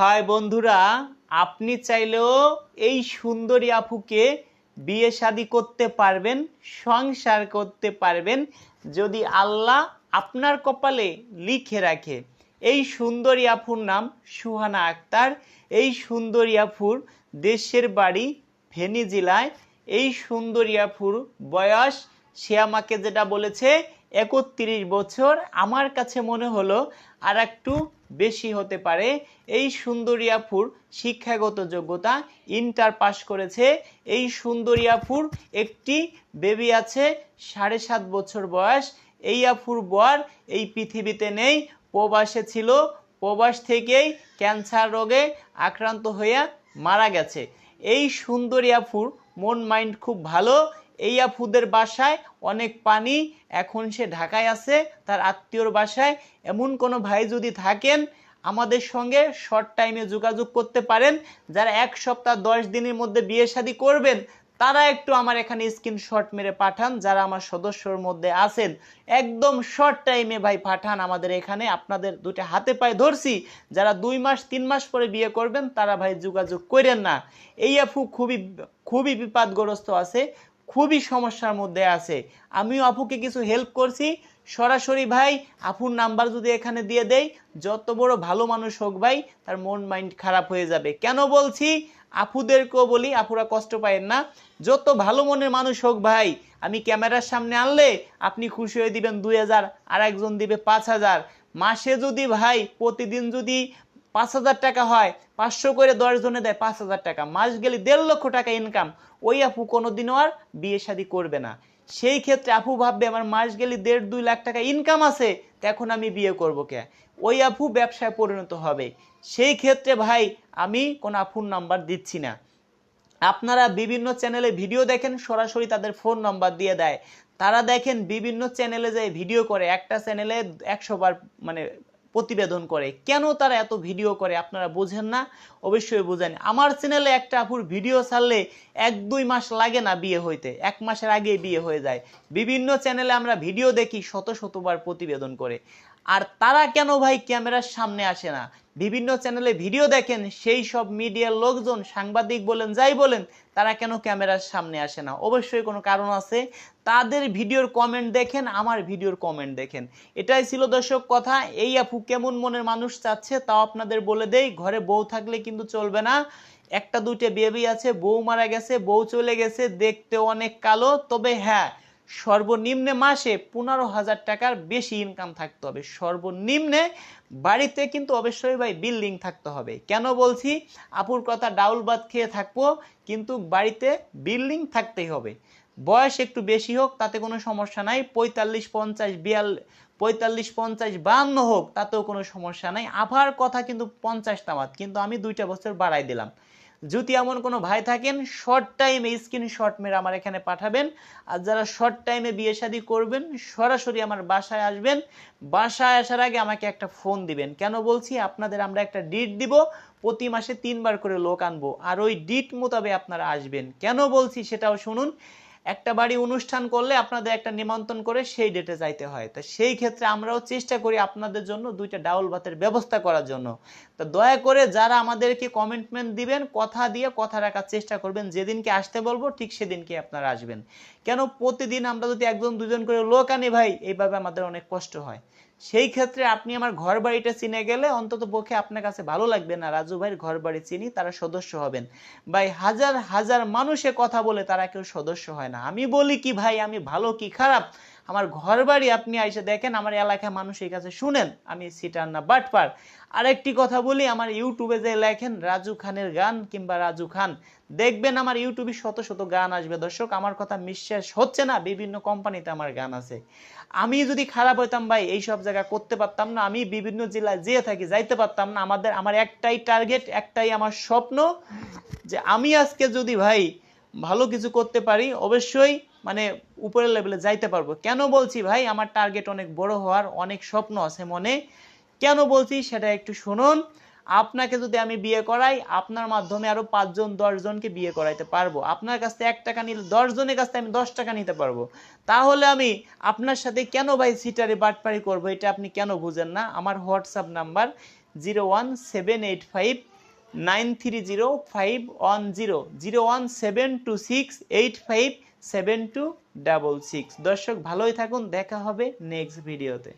High বন্ধুরা, আপনি চাইলেও এই সুন্দরী আপুকে বিয়ে শাদি করতে পারবেন, সংসার করতে পারবেন, যদি আল্লাহ আপনার কপালে লিখে রাখে। এই সুন্দরী আপুর নাম সুহানা আক্তার। এই সুন্দরী আপুর দেশের বাড়ি ফেনী জেলায় এই সুন্দরী আপুর বয়স, সে আমাকে যেটা বলেছে, একত্রিশ বছর। আমার কাছে মনে হলো আর একটু বেশি হতে পারে। এই সুন্দরী আপুর শিক্ষাগত যোগ্যতা ইন্টার পাস করেছে। এই সুন্দরী আপুর একটি বেবি আছে, সাড়ে সাত বছর বয়স। এই আফুর বর এই পৃথিবীতে নেই, প্রবাসে ছিল। প্রবাস থেকেই ক্যান্সার রোগে আক্রান্ত হইয়া মারা গেছে। এই সুন্দরী আপুর মন মাইন্ড খুব ভালো এই আপুদের বাসায় অনেক পানি, এখন সে ঢাকায় আছে, তার আত্মীয়র বাসায়। এমন কোনো ভাই যদি থাকেন, আমাদের সঙ্গে শর্ট টাইমে যোগাযোগ করতে পারেন। যারা এক সপ্তাহ, দশ দিনের মধ্যে বিয়ে শাদী করবেন, তারা একটু আমার এখানে স্ক্রিনশট মেরে পাঠান, যারা আমার সদস্যর মধ্যে আছেন। একদম শর্ট টাইমে ভাই পাঠান আমাদের এখানে। আপনাদের দুটো হাতে পায়ে ধরছি। যারা দুই মাস, তিন মাস পরে বিয়ে করবেন, তারা ভাই যোগাযোগ করেন না। এই আফু খুবই খুবই বিপদগ্রস্ত আছে। খুবই সমস্যার মধ্যে আছে। আমিও আপুকে কিছু হেল্প করছি। সরাসরি ভাই, আপুর নাম্বার যদি এখানে দিয়ে দেই, যত বড় ভালো মানুষ হোক ভাই, তার মন মাইন্ড খারাপ হয়ে যাবে। কেন বলছি? আপুদেরকেও বলি, আপুরা কষ্ট পায়েন না। যত ভালো মনের মানুষ হোক ভাই, আমি ক্যামেরার সামনে আনলে আপনি খুশি হয়ে দিবেন দুই হাজার, আর একজন দিবে পাঁচ হাজার। মাসে যদি ভাই, প্রতিদিন যদি পাঁচ হাজার টাকা হয়, পাঁচশো করে দশ জনে দেয় পাঁচ হাজার টাকা। মাস গেলে দেড় লক্ষ টাকা ইনকাম ওই আপু কোনোদিনও আর বিয়ে শাদী করবে না। সেই ক্ষেত্রে আপু ভাববে, আমার মাস গেলে দেড় দুই লাখ টাকা ইনকাম আছে, তো এখন আমি বিয়ে করব কে? ওই আপু ব্যবসায় পরিণত হবে। সেই ক্ষেত্রে ভাই, আমি কোনো আপুর নাম্বার দিচ্ছি না। আপনারা বিভিন্ন চ্যানেলে ভিডিও দেখেন, সরাসরি তাদের ফোন নাম্বার দিয়ে দেয়। তারা দেখেন বিভিন্ন চ্যানেলে যে ভিডিও করে, একটা চ্যানেলে একশো বার মানে প্রতিবেদন করে। কেন তারা এত ভিডিও করে আপনারা বোঝেন না? অবশ্যই বোঝেন। আমার চ্যানেলে একটা আপুর ভিডিও ছাড়লে এক দুই মাস লাগে না বিয়ে হইতে। এক মাসের আগেই বিয়ে হয়ে যায়। বিভিন্ন চ্যানেলে আমরা ভিডিও দেখি শত শতবার প্রতিবেদন করে। আর তারা কেন ভাই ক্যামেরার সামনে আসে না? বিভিন্ন চ্যানেলে ভিডিও দেখেন, সেই সব মিডিয়ার লোকজন সাংবাদিক বলেন, যাই বলেন, তারা কেন ক্যামেরার সামনে আসে না? অবশ্যই কোনো কারণ আছে। তাদের ভিডিওর কমেন্ট দেখেন, আমার ভিডিওর কমেন্ট দেখেন। এটাই ছিল দর্শক কথা। এই আপু কেমন মনের মানুষ চাচ্ছে, তাও আপনাদের বলে দেই, ঘরে বউ থাকলে কিন্তু চলবে না। একটা দুইটা বেবি আছে, বউ মারা গেছে, বউ চলে গেছে, দেখতে অনেক কালো। তবে হ্যাঁ সর্বনিম্নে মাসে পনেরো হাজার টাকার বেশি ইনকাম থাকতে হবে। সর্বনিম্নে বাড়িতে কিন্তু অবশ্যই ভাই বিল্ডিং থাকতে হবে। কেন বলছি? আপুর কথা ডাউল ভাত খেয়ে থাকব, কিন্তু বাড়িতে বিল্ডিং থাকতেই হবে। বয়স একটু বেশি হোক, তাতে কোনো সমস্যা নাই। পঁয়তাল্লিশ পঞ্চাশ বিয়াল, পঁয়তাল্লিশ পঞ্চাশ বাহান্ন হোক, তাতেও কোনো সমস্যা নাই। আবার কথা কিন্তু পঞ্চাশ তামাত কিন্তু আমি দুইটা বছর বাড়াই দিলাম। যদি এমন কোনো ভাই থাকেন শর্ট টাইমে স্ক্রিন শর্ট মেরে আমার এখানে পাঠাবেন। আর যারা শর্ট টাইমে বিয়ে শাদি করবেন, সরাসরি আমার বাসায় আসবেন। বাসায় আসার আগে আমাকে একটা ফোন দিবেন। কেন বলছি? আপনাদের আমরা একটা ডিট দিব, প্রতি মাসে তিনবার করে লোক আনব। আর ওই ডিট মোতাবেক আপনারা আসবেন। কেন বলছি সেটাও শুনুন। একটা বাড়ি অনুষ্ঠান করলে আপনাদের একটা নিমন্ত্রণ করে সেই ডেটে যাইতে হয়। তা সেই ক্ষেত্রে আমরাও চেষ্টা করি আপনাদের জন্য দুইটা ডাউল ভাতের ব্যবস্থা করার জন্য। তো দয়া করে যারা আমাদেরকে কমিটমেন্ট দিবেন, কথা দিয়ে কথা রাখার চেষ্টা করবেন, যেদিনকে আসতে বলব ঠিক সেদিনকে আপনারা আসবেন। কেন প্রতিদিন আমরা যদি একজন দুজন করে লোক আনি ভাই, এইভাবে আমাদের অনেক কষ্ট হয়। সেই ক্ষেত্রে আপনি আমার ঘর বাড়িটা চিনে গেলে অন্তত পক্ষে আপনার কাছে ভালো লাগবে না। রাজু ভাইয়ের ঘর বাড়ি চিনি, তারা সদস্য হবেন। ভাই, হাজার হাজার মানুষে কথা বলে তারা কেউ সদস্য হয় না। আমি বলি কি, ভাই, আমি ভালো কি খারাপ? আমার ঘর বাড়ি আপনি এসে দেখেন, আমার এলাকায় মানুষের কাছে শুনেন, আমি সিটার না বাটপার আরেকটি কথা বলি, আমার ইউটিউবে যে লেখেন, রাজু খানের গান কিংবা রাজু খান, দেখবেন আমার ইউটিউবে শত শত গান আসবে। দর্শক, আমার কথা বিশ্বাস হচ্ছে না, বিভিন্ন কোম্পানিতে আমার গান আছে। আমি যদি খারাপ হইতাম ভাই, এই সব জায়গা করতে পারতাম না, আমি বিভিন্ন জেলায় যেয়ে থাকি, যাইতে পারতাম না। আমাদের, আমার একটাই টার্গেট একটাই আমার স্বপ্ন যে আমি আজকে যদি ভাই ভালো কিছু করতে পারি, অবশ্যই মানে উপরের লেভেলে যাইতে পারব। কেন বলছি ভাই? আমার টার্গেট অনেক বড় হওয়ার অনেক স্বপ্ন আছে মনে। কেন বলছি? সেটা একটু শুনুন। আপনাকে যদি আমি বিয়ে করাই, আপনার মাধ্যমে আরও পাঁচজন, দশজনকে বিয়ে করাইতে পারব। আপনার কাছ থেকে এক টাকা নিলে, দশজনের কাছ থেকে আমি দশ টাকা নিতে পারব। তাহলে আমি আপনার সাথে কেন ভাই সিটারে বাটপারি করব? এটা আপনি কেন বুঝেন না? আমার WhatsApp number zero one seven eight five nine three zero five one zero zero one seven two six eight five seven two double six. দর্শক, ভালোই থাকুন, দেখা হবে নেক্সট ভিডিওতে।